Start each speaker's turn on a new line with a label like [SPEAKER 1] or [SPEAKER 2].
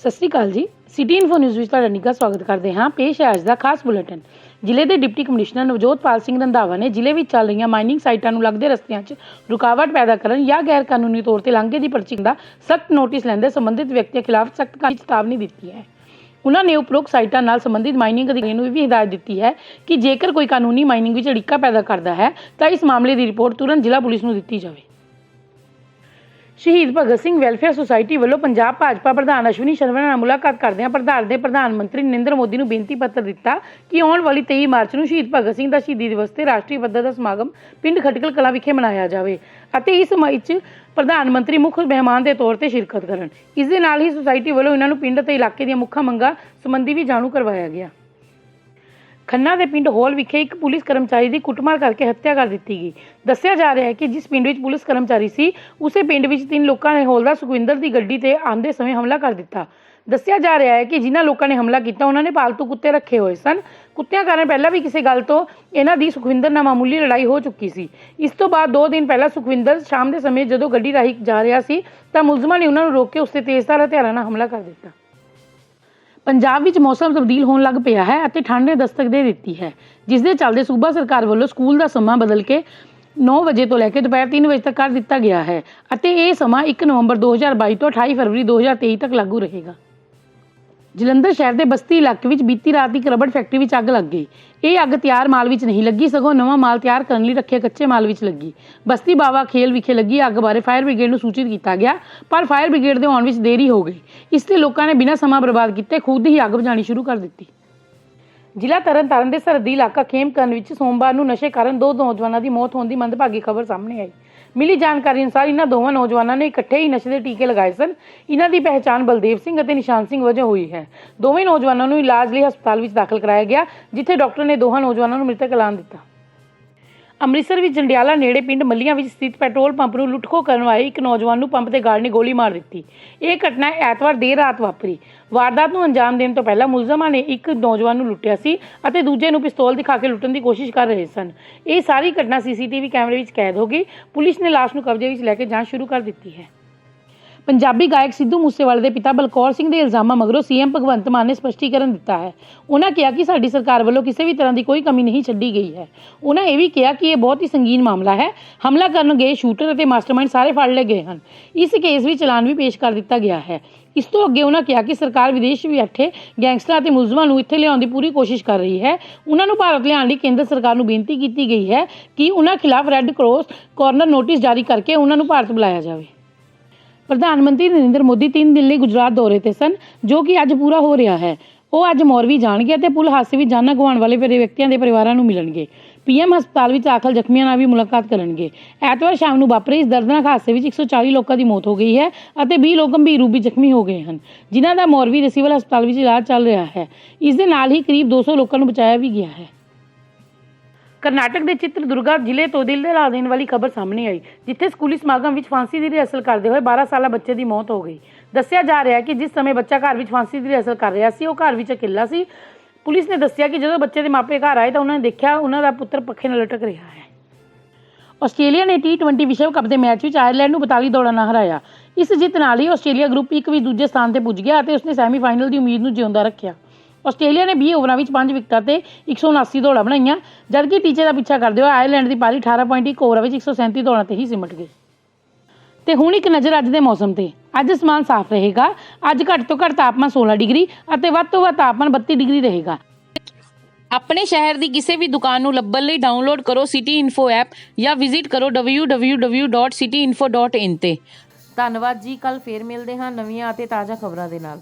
[SPEAKER 1] ਸਤਿ ਸ੍ਰੀ ਅਕਾਲ ਜੀ। City info news ਵਿੱਚ ਤੁਹਾਡਾ ਨਿੱਘਾ ਸਵਾਗਤ ਕਰਦੇ ਹਾਂ। ਪੇਸ਼ ਹੈ ਅੱਜ ਦਾ ਖਾਸ ਬੁਲੇਟਿਨ। ਜ਼ਿਲ੍ਹੇ ਦੇ ਡਿਪਟੀ ਕਮਿਸ਼ਨਰ ਨਵਜੋਤਪਾਲ ਸਿੰਘ ਰੰਧਾਵਾ ਨੇ ਜ਼ਿਲ੍ਹੇ ਵਿੱਚ ਚੱਲ ਰਹੀਆਂ ਮਾਈਨਿੰਗ ਸਾਈਟਾਂ ਨੂੰ ਲੱਗਦੇ ਰਸਤਿਆਂ 'ਚ ਰੁਕਾਵਟ ਪੈਦਾ ਕਰਨ ਜਾਂ ਗੈਰ ਕਾਨੂੰਨੀ ਤੌਰ ਤੇ ਲਾਂਘੇ ਦੀ ਪਰਚੀ ਦਾ ਸਖਤ ਨੋਟਿਸ ਲੈਂਦੇ ਸੰਬੰਧਿਤ ਵਿਅਕਤੀਆਂ ਖਿਲਾਫ ਸਖਤ ਕਾਰਵਾਈ ਚੇਤਾਵਨੀ ਦਿੱਤੀ ਹੈ। ਉਹਨਾਂ ਨੇ ਉਪਰੋਕਤ ਸਾਈਟਾਂ ਨਾਲ ਸੰਬੰਧਿਤ ਮਾਈਨਿੰਗ ਅਧਿਕਾਰੀ ਨੂੰ ਇਹ ਵੀ ਹਦਾਇਤ ਦਿੱਤੀ ਹੈ ਕਿ ਜੇਕਰ ਕੋਈ ਕਾਨੂੰਨੀ ਮਾਈਨਿੰਗ ਵਿੱਚ ਅੜਿੱਕਾ ਪੈਦਾ ਕਰਦਾ ਹੈ, ਤਾਂ ਇਸ ਮਾਮਲੇ ਦੀ ਰਿਪੋਰਟ ਤੁਰੰਤ ਜ਼ਿਲ੍ਹਾ ਪੁਲਿਸ ਨੂੰ ਦਿੱਤੀ ਜਾਵੇ। ਸ਼ਹੀਦ ਭਗਤ ਸਿੰਘ ਵੈਲਫੇਅਰ ਸੁਸਾਇਟੀ ਵੱਲੋਂ ਪੰਜਾਬ ਭਾਜਪਾ ਪ੍ਰਧਾਨ ਅਸ਼ਵਨੀ ਸ਼ਰਮਾ ਨਾਲ ਮੁਲਾਕਾਤ ਕਰਦਿਆਂ ਪ੍ਰਧਾਨ ਦੇ ਪ੍ਰਧਾਨ ਮੰਤਰੀ ਨਰਿੰਦਰ ਮੋਦੀ ਨੂੰ ਬੇਨਤੀ ਪੱਤਰ ਦਿੱਤਾ ਕਿ ਆਉਣ ਵਾਲੀ 23 ਮਾਰਚ ਨੂੰ ਸ਼ਹੀਦ ਭਗਤ ਸਿੰਘ ਦਾ ਸ਼ਹੀਦੀ ਦਿਵਸ ਤੇ ਰਾਸ਼ਟਰੀ ਪੱਧਰ ਦਾ ਸਮਾਗਮ ਪਿੰਡ ਖਟਕਲ ਕਲਾਂ ਵਿਖੇ ਮਨਾਇਆ ਜਾਵੇ ਅਤੇ ਇਸ 'ਚ ਪ੍ਰਧਾਨ ਮੰਤਰੀ ਮੁੱਖ ਮਹਿਮਾਨ ਦੇ ਤੌਰ ਤੇ ਸ਼ਿਰਕਤ ਕਰਨ। ਇਸ ਦੇ ਨਾਲ ਹੀ ਸੁਸਾਇਟੀ ਵੱਲੋਂ ਇਹਨਾਂ ਨੂੰ ਪਿੰਡ ਅਤੇ ਇਲਾਕੇ ਦੀਆਂ ਮੁੱਖ ਮੰਗਾਂ ਸੰਬੰਧੀ ਵੀ ਜਾਣੂ ਕਰਵਾਇਆ ਗਿਆ। ਖੰਨਾ ਦੇ ਪਿੰਡ ਹੋਲ ਵਿਖੇ ਇੱਕ ਪੁਲਿਸ ਕਰਮਚਾਰੀ ਦੀ ਕੁੱਟਮਾਰ ਕਰਕੇ ਹੱਤਿਆ ਕਰ ਦਿੱਤੀ ਗਈ। ਦੱਸਿਆ ਜਾ ਰਿਹਾ ਹੈ ਕਿ ਜਿਸ ਪਿੰਡ ਵਿੱਚ ਪੁਲਿਸ ਕਰਮਚਾਰੀ ਸੀ, ਉਸੇ ਪਿੰਡ ਵਿੱਚ ਤਿੰਨ ਲੋਕਾਂ ਨੇ ਹੌਲਦਾਰ ਸੁਖਵਿੰਦਰ ਦੀ ਗੱਡੀ ਤੇ ਆਂਦੇ ਸਮੇਂ ਹਮਲਾ ਕਰ ਦਿੱਤਾ। ਦੱਸਿਆ ਜਾ ਰਿਹਾ ਹੈ ਕਿ ਜਿਨ੍ਹਾਂ ਲੋਕਾਂ ਨੇ ਹਮਲਾ ਕੀਤਾ, ਉਹਨਾਂ ਨੇ ਪਾਲਤੂ ਕੁੱਤੇ ਰੱਖੇ ਹੋਏ ਸਨ। ਕੁੱਤਿਆਂ ਕਾਰਨ ਪਹਿਲਾਂ ਵੀ ਕਿਸੇ ਗੱਲ ਤੋਂ ਇਹਨਾਂ ਦੀ ਸੁਖਵਿੰਦਰ ਨਾਲ ਮਾਮੂਲੀ ਲੜਾਈ ਹੋ ਚੁੱਕੀ ਸੀ। ਇਸ ਤੋਂ ਬਾਅਦ 2 ਦਿਨ ਪਹਿਲਾਂ ਸੁਖਵਿੰਦਰ ਸ਼ਾਮ ਦੇ ਸਮੇਂ ਜਦੋਂ ਗੱਡੀ ਰਾਹੀਂ ਜਾ ਰਿਹਾ ਸੀ, ਤਾਂ ਮੁਲਜ਼ਮਾਂ ਨੇ ਉਹਨਾਂ ਨੂੰ ਰੋਕ ਕੇ ਉਸ ਤੇ ਤੇਜ਼ਧਾਰ ਹਥਿਆਰਾਂ ਨਾਲ ਹਮਲਾ ਕਰ ਦਿੱਤਾ। ਪੰਜਾਬ ਵਿੱਚ ਮੌਸਮ ਤਬਦੀਲ ਹੋਣ ਲੱਗ ਪਿਆ ਹੈ ਅਤੇ ਠੰਡ ਨੇ ਦਸਤਕ ਦੇ ਦਿੱਤੀ ਹੈ ਜਿਸ ਦੇ ਚੱਲਦੇ ਸੂਬਾ ਸਰਕਾਰ ਵੱਲੋਂ ਸਕੂਲ ਦਾ ਸਮਾਂ ਬਦਲ ਕੇ 9 ਵਜੇ ਤੋਂ ਲੈ ਕੇ ਦੁਪਹਿਰ 3 ਵਜੇ ਤੱਕ ਕਰ ਦਿੱਤਾ ਗਿਆ ਹੈ ਅਤੇ ਇਹ ਸਮਾਂ 1 ਨਵੰਬਰ 2022 ਤੋਂ 28 ਫਰਵਰੀ 2023 ਤੱਕ ਲਾਗੂ ਰਹੇਗਾ। ਜਲੰਧਰ ਸ਼ਹਿਰ ਦੇ ਬਸਤੀ ਇਲਾਕੇ ਵਿੱਚ ਬੀਤੀ ਰਾਤ ਇੱਕ ਰਬੜ ਫੈਕਟਰੀ ਵਿੱਚ ਅੱਗ ਲੱਗ ਗਈ। ਇਹ ਅੱਗ ਤਿਆਰ ਮਾਲ ਵਿੱਚ ਨਹੀਂ ਲੱਗੀ, ਸਗੋਂ ਨਵਾਂ ਮਾਲ ਤਿਆਰ ਕਰਨ ਲਈ ਰੱਖੇ ਕੱਚੇ ਮਾਲ ਵਿੱਚ ਲੱਗੀ। ਬਸਤੀ ਬਾਵਾ ਖੇਲ ਵਿਖੇ ਲੱਗੀ ਅੱਗ ਬਾਰੇ ਫਾਇਰ ਬ੍ਰਿਗੇਡ ਨੂੰ ਸੂਚਿਤ ਕੀਤਾ ਗਿਆ, ਪਰ ਫਾਇਰ ਬ੍ਰਿਗੇਡ ਦੇ ਆਉਣ ਵਿੱਚ ਦੇਰੀ ਹੋ ਗਈ। ਇਸ ਤੇ ਲੋਕਾਂ ਨੇ ਬਿਨਾਂ ਸਮਾਂ ਬਰਬਾਦ ਕੀਤੇ ਖੁਦ ਹੀ ਅੱਗ ਬੁਝਾਉਣੀ ਸ਼ੁਰੂ ਕਰ ਦਿੱਤੀ। ਜ਼ਿਲ੍ਹਾ ਤਰਨਤਾਰਨ ਦੇ ਸਰਹੱਦੀ ਇਲਾਕਾ ਖੇਮਕਰਨ ਵਿੱਚ ਸੋਮਵਾਰ ਨੂੰ ਨਸ਼ੇ ਕਾਰਨ ਦੋ ਨੌਜਵਾਨਾਂ ਦੀ ਮੌਤ ਹੋਣ ਦੀ ਮੰਦਭਾਗੀ ਖਬਰ ਸਾਹਮਣੇ ਆਈ। ਮਿਲੀ ਜਾਣਕਾਰੀ ਅਨੁਸਾਰ ਇਹਨਾਂ ਦੋਵਾਂ ਨੌਜਵਾਨਾਂ ਨੇ ਇਕੱਠੇ ਹੀ ਨਸ਼ੇ ਦੇ ਟੀਕੇ ਲਗਾਏ ਸਨ। ਇਹਨਾਂ ਦੀ ਪਹਿਚਾਣ ਬਲਦੇਵ ਸਿੰਘ ਅਤੇ ਨਿਸ਼ਾਨ ਸਿੰਘ ਵਜੋਂ ਹੋਈ ਹੈ। ਦੋਵੇਂ ਨੌਜਵਾਨਾਂ ਨੂੰ ਇਲਾਜ ਲਈ ਹਸਪਤਾਲ ਵਿੱਚ ਦਾਖਲ ਕਰਾਇਆ ਗਿਆ, ਜਿੱਥੇ ਡਾਕਟਰ ਨੇ ਦੋਹਾਂ ਨੌਜਵਾਨਾਂ ਨੂੰ ਮ੍ਰਿਤਕ ਐਲਾਨ ਦਿੱਤਾ। ਅੰਮ੍ਰਿਤਸਰ ਵਿੱਚ ਜੰਡਿਆਲਾ ਨੇੜੇ ਪਿੰਡ ਮੱਲੀਆਂ ਵਿੱਚ ਸਥਿਤ ਪੈਟਰੋਲ ਪੰਪ ਨੂੰ ਲੁੱਟਖੋ ਕਰਨ ਵਾਲੇ ਇੱਕ ਨੌਜਵਾਨ ਨੂੰ ਪੰਪ ਦੇ ਗਾਰਡ ਨੇ ਗੋਲੀ ਮਾਰ ਦਿੱਤੀ। ਇਹ ਘਟਨਾ ਐਤਵਾਰ ਦੇਰ ਰਾਤ ਵਾਪਰੀ। ਵਾਰਦਾਤ ਨੂੰ ਅੰਜਾਮ ਦੇਣ ਤੋਂ ਪਹਿਲਾਂ ਮੁਲਜ਼ਮਾਂ ਨੇ ਇੱਕ ਨੌਜਵਾਨ ਨੂੰ ਲੁੱਟਿਆ ਸੀ ਅਤੇ ਦੂਜੇ ਨੂੰ ਪਿਸਤੌਲ ਦਿਖਾ ਕੇ ਲੁੱਟਣ ਦੀ ਕੋਸ਼ਿਸ਼ ਕਰ ਰਹੇ ਸਨ। ਇਹ ਸਾਰੀ ਘਟਨਾ ਸੀਸੀਟੀਵੀ ਕੈਮਰੇ ਵਿੱਚ ਕੈਦ ਹੋ ਗਈ। ਪੁਲਿਸ ਨੇ ਲਾਸ਼ ਨੂੰ ਕਬਜ਼ੇ ਵਿੱਚ ਲੈ ਕੇ ਜਾਂਚ ਸ਼ੁਰੂ ਕਰ ਦਿੱਤੀ ਹੈ। ਪੰਜਾਬੀ ਗਾਇਕ ਸਿੱਧੂ ਮੂਸੇਵਾਲੇ ਦੇ ਪਿਤਾ ਬਲਕੌਰ ਸਿੰਘ ਦੇ ਇਲਜ਼ਾਮਾਂ ਮਗਰੋਂ ਸੀਐਮ ਭਗਵੰਤ ਮਾਨ ਨੇ ਸਪਸ਼ਟੀਕਰਨ ਦਿੱਤਾ ਹੈ। ਉਹਨਾਂ ਕਿਹਾ ਕਿ ਸਾਡੀ ਸਰਕਾਰ ਵੱਲੋਂ ਕਿਸੇ ਵੀ ਤਰ੍ਹਾਂ ਦੀ ਕੋਈ ਕਮੀ ਨਹੀਂ ਛੱਡੀ ਗਈ ਹੈ। ਉਹਨਾਂ ਇਹ ਵੀ ਕਿਹਾ ਕਿ ਇਹ ਬਹੁਤ ਹੀ ਸੰਗੀਨ ਮਾਮਲਾ ਹੈ। ਹਮਲਾ ਕਰਨ ਗਏ ਸ਼ੂਟਰ ਅਤੇ ਮਾਸਟਰਮਾਈਂਡ ਸਾਰੇ ਫੜ ਲਏ ਗਏ ਹਨ। ਇਸ ਕੇਸ ਵਿੱਚ ਚਲਾਨ ਵੀ ਪੇਸ਼ ਕਰ ਦਿੱਤਾ ਗਿਆ ਹੈ। ਇਸ ਤੋਂ ਅੱਗੇ ਉਹਨਾਂ ਕਿਹਾ ਕਿ ਸਰਕਾਰ ਵਿਦੇਸ਼ ਵੀ ਬੈਠੇ ਗੈਂਗਸਟਰਾਂ ਅਤੇ ਮੁਲਜ਼ਮਾਂ ਨੂੰ ਇੱਥੇ ਲਿਆਉਣ ਦੀ ਪੂਰੀ ਕੋਸ਼ਿਸ਼ ਕਰ ਰਹੀ ਹੈ। ਉਹਨਾਂ ਨੂੰ ਭਾਰਤ ਲਿਆਉਣ ਲਈ ਕੇਂਦਰ ਸਰਕਾਰ ਨੂੰ ਬੇਨਤੀ ਕੀਤੀ ਗਈ ਹੈ ਕਿ ਉਹਨਾਂ ਖਿਲਾਫ ਰੈੱਡ ਕ੍ਰਾਸ ਕਾਰਨਰ ਨੋਟਿਸ ਜਾਰੀ ਕਰਕੇ ਉਹਨਾਂ ਨੂੰ ਭਾਰਤ ਬੁਲਾਇਆ ਜਾਵੇ। ਪ੍ਰਧਾਨ ਮੰਤਰੀ ਨਰਿੰਦਰ ਮੋਦੀ 3 ਦਿਨ ਲਈ ਗੁਜਰਾਤ ਦੌਰੇ ਤੇ ਸਨ, ਜੋ ਕਿ ਅੱਜ ਪੂਰਾ ਹੋ ਰਿਹਾ ਹੈ। ਉਹ ਅੱਜ ਮੋਰਵੀ ਜਾਣਗੇ ਅਤੇ ਪੁਲ ਹਾਦਸੇ ਵਿੱਚ ਜਾਨਾਂ ਗਵਾਉਣ ਵਾਲੇ ਪਰਿ- ਵਿਅਕਤੀਆਂ ਦੇ ਪਰਿਵਾਰਾਂ ਨੂੰ ਮਿਲਣਗੇ। ਪੀਐਮ ਹਸਪਤਾਲ ਵਿੱਚ ਦਾਖਲ ਜ਼ਖਮੀਆਂ ਨਾਲ ਵੀ ਮੁਲਾਕਾਤ ਕਰਨਗੇ। ਐਤਵਾਰ ਸ਼ਾਮ ਨੂੰ ਵਾਪਰੇ ਇਸ ਦਰਦਨਾਕ ਹਾਦਸੇ ਵਿੱਚ 140 ਲੋਕਾਂ ਦੀ ਮੌਤ ਹੋ ਗਈ ਹੈ ਅਤੇ 20 ਲੋਕ ਗੰਭੀਰ ਰੂਪ ਵਿੱਚ ਜ਼ਖਮੀ ਹੋ ਗਏ ਹਨ, ਜਿਨ੍ਹਾਂ ਦਾ ਮੋਰਵੀ ਦੇ ਸਿਵਲ ਹਸਪਤਾਲ ਵਿੱਚ ਇਲਾਜ ਚੱਲ ਰਿਹਾ ਹੈ। ਇਸ ਦੇ ਨਾਲ ਹੀ ਕਰੀਬ 200 ਲੋਕਾਂ ਨੂੰ ਬਚਾਇਆ ਵੀ ਗਿਆ ਹੈ। ਕਰਨਾਟਕ ਦੇ ਚਿੱਤਰਦੁਰਗਾ ਜ਼ਿਲ੍ਹੇ ਤੋਂ ਦਿਲ ਦੇ ਲਾ ਦੇਣ ਵਾਲੀ ਖਬਰ ਸਾਹਮਣੇ ਆਈ, ਜਿੱਥੇ ਸਕੂਲੀ ਸਮਾਗਮ ਵਿੱਚ ਫਾਂਸੀ ਦੀ ਰਿਹਰਸਲ ਕਰਦੇ ਹੋਏ 12 ਸਾਲਾ ਬੱਚੇ ਦੀ ਮੌਤ ਹੋ ਗਈ। ਦੱਸਿਆ ਜਾ ਰਿਹਾ ਹੈ ਕਿ ਜਿਸ ਸਮੇਂ ਬੱਚਾ ਘਰ ਵਿੱਚ ਫਾਂਸੀ ਦੀ ਰਿਹਰਸਲ ਕਰ ਰਿਹਾ ਸੀ, ਉਹ ਘਰ ਵਿੱਚ ਇਕੱਲਾ ਸੀ। ਪੁਲਿਸ ਨੇ ਦੱਸਿਆ ਕਿ ਜਦੋਂ ਬੱਚੇ ਦੇ ਮਾਪੇ ਘਰ ਆਏ ਤਾਂ ਉਹਨਾਂ ਨੇ ਦੇਖਿਆ ਉਹਨਾਂ ਦਾ ਪੁੱਤਰ ਪੱਖੇ ਨਾਲ ਲਟਕ ਰਿਹਾ ਹੈ। ਆਸਟ੍ਰੇਲੀਆ ਨੇ ਟੀ20 ਵਿਸ਼ਵ ਕੱਪ ਦੇ ਮੈਚ ਵਿੱਚ ਆਇਰਲੈਂਡ ਨੂੰ 42 ਦੌੜਾਂ ਨਾਲ ਹਰਾਇਆ। ਇਸ ਜਿੱਤ ਨਾਲ ਹੀ ਆਸਟ੍ਰੇਲੀਆ ਗਰੁੱਪ 1 ਵਿੱਚ ਦੂਜੇ ਸਥਾਨ ਤੇ ਪੁੱਜ ਗਿਆ ਅਤੇ ਉਸਨੇ ਸੈਮੀਫਾਈਨਲ ਦੀ ਉਮੀਦ ਨੂੰ ਜਿਉਂਦਾ ਰੱਖਿਆ। ਆਸਟ੍ਰੇਲੀਆ ਨੇ 20 ਓਵਰਾਂ ਵਿੱਚ 5 ਵਿਕਟਾਂ ਤੇ 179 ਦੌੜਾਂ ਬਣਾਈਆਂ ਜਦਕਿ ਟੀਚੇ ਦਾ ਪਿੱਛਾ ਕਰਦੇ ਹੋਏ ਆਇਰਲੈਂਡ ਦੀ ਪਾਰੀ 18.1 ਓਵਰਾਂ ਵਿੱਚ 137 ਦੌੜਾਂ ਤੇ ਹੀ ਸਿਮਟ ਗਈ ਤੇ ਹੁਣ ਇੱਕ ਨਜ਼ਰ ਅੱਜ ਦੇ ਮੌਸਮ ਤੇ। ਅੱਜ ਅਸਮਾਨ ਸਾਫ਼ ਰਹੇਗਾ ਅੱਜ ਘੱਟ ਤੋਂ ਘੱਟ ਤਾਪਮਾਨ 16 ਡਿਗਰੀ ਅਤੇ ਵੱਧ ਤੋਂ ਵੱਧ ਤਾਪਮਾਨ 32 ਡਿਗਰੀ ਰਹੇਗਾ।
[SPEAKER 2] ਆਪਣੇ ਸ਼ਹਿਰ ਦੀ ਕਿਸੇ ਵੀ ਦੁਕਾਨ ਨੂੰ ਲੱਭਣ ਲਈ ਡਾਊਨਲੋਡ ਕਰੋ ਸਿਟੀ ਇਨਫੋ ਐਪ ਜਾਂ ਵਿਜ਼ਿਟ ਕਰੋ www.cityinfo.in ਤੇ।
[SPEAKER 3] ਧੰਨਵਾਦ ਜੀ ਕੱਲ ਫੇਰ ਮਿਲਦੇ ਹਾਂ ਨਵੀਆਂ ਅਤੇ ਤਾਜ਼ਾ ਖਬਰਾਂ ਦੇ ਨਾਲ।